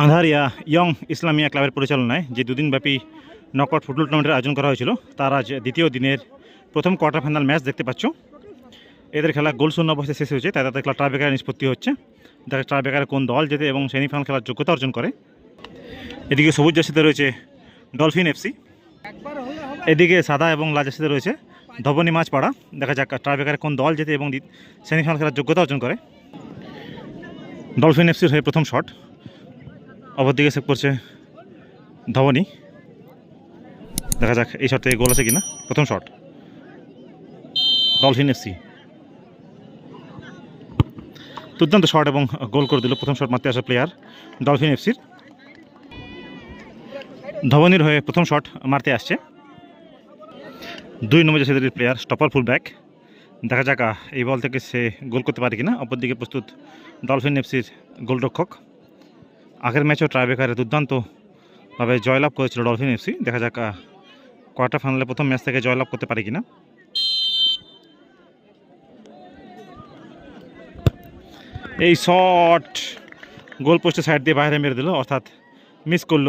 আন্ধারিয়া young Islamia ক্লাবের পরিচালনায় যে দুদিনব্যাপী নকআউট ফুটবল টুর্নামেন্টের আয়োজন করা হয়েছিল, তার আজ দ্বিতীয় দিনের প্রথম কোয়ার্টার ফাইনাল ম্যাচ দেখতে পাচ্ছ। এদের খেলা গোল শূন্য অবস্থায় শেষ হয়েছে, তাই তাদের খেলা ট্রাইবেকারের নিষ্পত্তি হচ্ছে। দেখা ট্রাইবেকারে কোন দল যেতে এবং সেমিফাইনাল খেলার যোগ্যতা অর্জন করে। এদিকে সবুজ জার্সিতে রয়েছে ডলফিন এফসি। এদিকে সাদা এবং লাল জার্সিতে রয়েছে ধবনী মাছপাড়া। দেখা যাক ট্রাইবেকারে কোন দল যেতে এবং সেমিফাইনাল খেলার যোগ্যতা অর্জন করে। ডলফিন এফসির হয়ে প্রথম শট। অপরদিকে সেভ করছে ধবনী। দেখা যাক এই শট থেকে গোল আছে কিনা। প্রথম শট ডলফিন এফসি দুর্দান্ত শট এবং গোল করে দিল। প্রথম শট মারতে আসা প্লেয়ার ডলফিন এফসির ধবনির হয়ে প্রথম শট মারতে আসছে। দুই নম্বর জাসিদের প্লেয়ার স্টপার ফুল ব্যাক দেখা যাক এই বল থেকে সে গোল করতে পারে কিনা। অপরদিকে প্রস্তুত ডলফিন এফসির গোলরক্ষক আগের ম্যাচেও ট্রাইবেকারে দুর্দান্তভাবে জয়লাভ করেছিল ডলফিন এফসি দেখা যাক কোয়ার্টার ফাইনালে প্রথম ম্যাচ থেকে জয়লাভ করতে পারে কিনা। এই শট গোল পোস্টের সাইড দিয়ে বাইরে মেরে দিল, অর্থাৎ মিস করল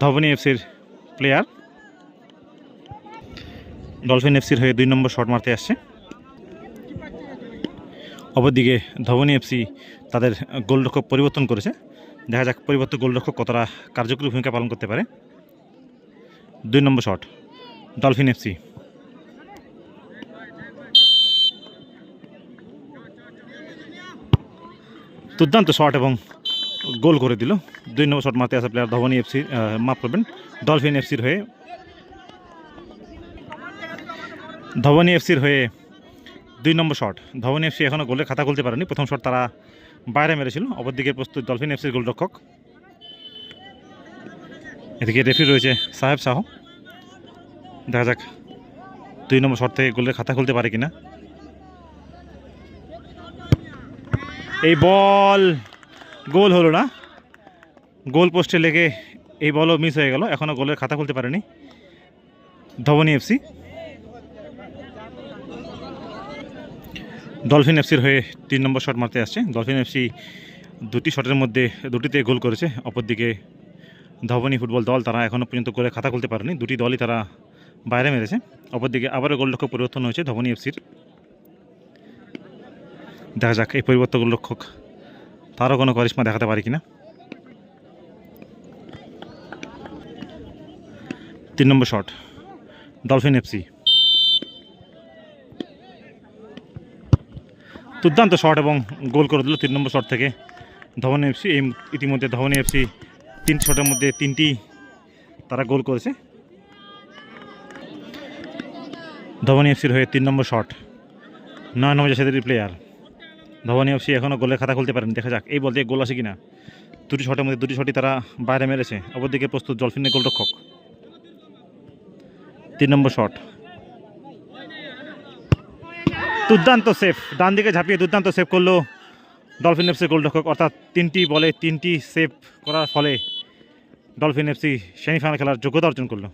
ধবনী এফসির প্লেয়ার ডলফিন এফসির হয়ে দুই নম্বর শট মারতে আসছে। অপরদিকে ধবনী এফসি তাদের গোলরক্ষক পরিবর্তন করেছে। দেখা যাক পরিবর্তন গোলরক্ষক কতটা কার্যকরী ভূমিকা পালন করতে পারে। দুই নম্বর শট, ডলফিন এফসি। দুর্দান্ত শট এবং গোল করে দিল। দুই নম্বর শট মারতে আসা প্লেয়ার ধবনী এফসি মাফ করবেন, ডলফিন এফসির হয়ে, ধবনী এফসির হয়ে দুই নম্বর শট। ধবনী এফসি এখনও গোলের খাতা খুলতে পারেনি। প্রথম শট তারা বাইরে মেরেছিল। অপরদিকে প্রস্তুত ডলফিন এফসির গোলরক্ষক। এদিকে রেফি রয়েছে সাহেব শাহ দেখা যাক দুই নম্বর শট থেকে গোলের খাতা খুলতে পারে কিনা। এই বল গোল হলো না। গোল পোস্টে লেগে এই বলও মিস হয়ে গেল। এখনও গোলের খাতা খুলতে পারেনি ধবনী এফসি। ডলফিন এফসির হয়ে তিন নম্বর শট মারতে আসছে। ডলফিন এফসি দুটি শটের মধ্যে দুটিতে গোল করেছে। অপরদিকে ধবনী ফুটবল দল, তারা এখনও পর্যন্ত গোলের খাতা খুলতে পারেনি। দুটি দলই তারা বাইরে মেরেছে। অপরদিকে আবারও গোল গোলরক্ষক পরিবর্তন হয়েছে ধবনী এফসির দেখা যাক, এই পরিবর্তন গোল গোলরক্ষক তারও কোনো করিশ্মা দেখাতে পারে কিনা। তিন নম্বর শট ডলফিন এফসি দুর্দান্ত শট এবং গোল করে দিল তিন নম্বর শট থেকে। ধবন এফসি এই ইতিমধ্যে ধবন এফসি তিন শটের মধ্যে তিনটি তারা গোল করেছে। ধবনী এফসির হয়ে তিন নম্বর শট নয় নম্বর জাসেদের প্লেয়ার ধবনী এফসি এখনও গোলের খাতা খুলতে পারেনি, দেখা যাক, এই বল দিয়ে গোল আসে কিনা। দুটি শটের মধ্যে দুটি শটই তারা বাইরে মেরেছে, অপরদিকে প্রস্তুত জলফিনের গোলরক্ষক। তিন নম্বর শট দুর্দান্ত সেফ ডান দিকে ঝাঁপিয়ে দুর্দান্ত সেভ করল ডলফিন এফসি গোলরক্ষক অর্থাৎ তিনটি বলে তিনটি সেভ করার ফলে ডলফিন এফসি সেমিফাইনাল খেলার যোগ্যতা অর্জন করল।